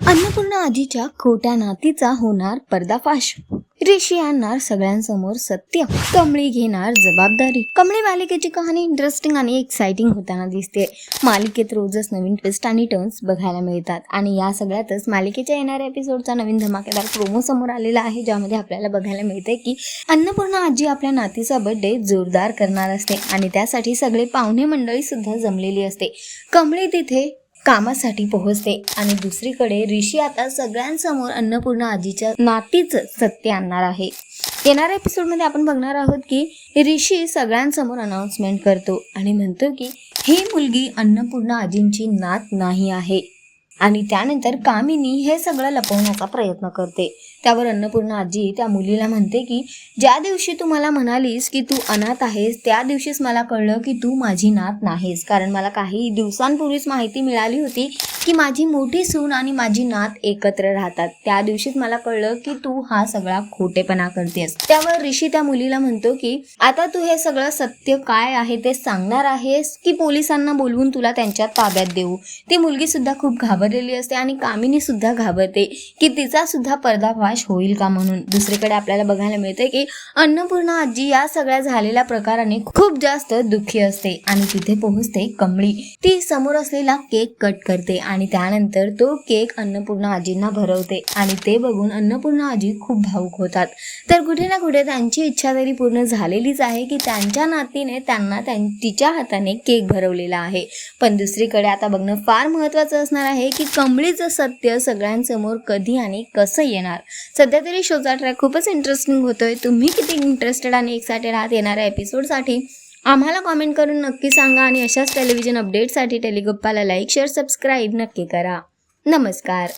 अन्नपूर्णा आजीच्या खोट्या नातीचा होणार पर्दाफाश. ऋषी आणणार सगळ्यांसमोर सत्य. कमळी घेणार जबाबदारी. कमळी मालिकेची कहाणी इंटरेस्टिंग आणि एक्साइटिंग होताना दिसते. मालिकेत रोजच नवीन ट्विस्ट आणि टर्न्स बघायला मिळतात. आणि या सगळ्यातच मालिकेच्या येणाऱ्या एपिसोडचा नवीन धमाकेदार प्रोमो समोर आलेला आहे ज्यामध्ये आपल्याला बघायला मिळते की अन्नपूर्णा आजी आपल्या नातीचा बर्थडे जोरदार करणार असते. आणि त्यासाठी सगळे पाहुणे मंडळी सुद्धा जमलेली असते. कमळी तिथे कामासाठी पोहोचते. आणि दुसरीकडे ऋषी आता सगळ्यांसमोर अन्नपूर्णा आजीच्या नातीच सत्य आणणार आहे. येणाऱ्या एपिसोडमध्ये आपण बघणार आहोत की ऋषी सगळ्यांसमोर अनाउन्समेंट करतो आणि म्हणतो की ही मुलगी अन्नपूर्णा आजींची नात नाही आहे. आणि त्यानंतर कामिनी हे सगळं लपवण्याचा प्रयत्न करते. त्यावर अन्नपूर्णा आजी त्या मुलीला म्हणते की ज्या दिवशी तू मला म्हणालीस की तू अनाथ आहेस त्या दिवशीच मला कळलं की तू माझी नात नाहीस. कारण मला काही दिवसांपूर्वीच माहिती मिळाली होती की माझी मोठी सून आणि माझी नात एकत्र राहतात. त्या दिवशीच मला कळलं की तू हा सगळा खोटेपणा करतेस. त्यावर ऋषी त्या मुलीला म्हणतो की आता तू हे सगळं सत्य काय आहे ते सांगणार आहेस की पोलिसांना बोलवून तुला त्यांच्या ताब्यात देऊ? ती मुलगी सुद्धा खूप घाबरलेली असते आणि कामिनी सुद्धा घाबरते की तिचा सुद्धा पर्दाफाश होईल का म्हणून. दुसरीकडे आपल्याला बघायला मिळते की अन्नपूर्णा आजी या सगळ्या झालेल्या प्रकाराने खूप जास्त दुःखी असते आणि तिथे पोहोचते कमळी. ती समोर असलेला केक कट करते आणि त्यानंतर तो केक अन्नपूर्णा आजींना भरवते आणि ते बघून अन्नपूर्णा आजी खूप भावुक होतात. तर कुठे ना कुठे त्यांची इच्छा तरी पूर्ण झालेलीच आहे की त्यांच्या नातीने त्यांना त्यां तिच्या हाताने केक भरवलेला आहे. पण दुसरीकडे आता बघणं फार महत्वाचं असणार आहे की कमळीचं सत्य सगळ्यांसमोर कधी आणि कसं येणार? सध्या तरी शोचा ट्रॅक खूपच इंटरेस्टिंग होतोय. तुम्ही किती इंटरेस्टेड आणि एक्सायटेड आहात येणाऱ्या एपिसोडसाठी आम्हाला कॉमेंट करून नक्की सांगा आणि अशाच टेलिव्हिजन अपडेटसाठी टेलिगप्पाला लाईक शेअर सबस्क्राईब नक्की करा. नमस्कार.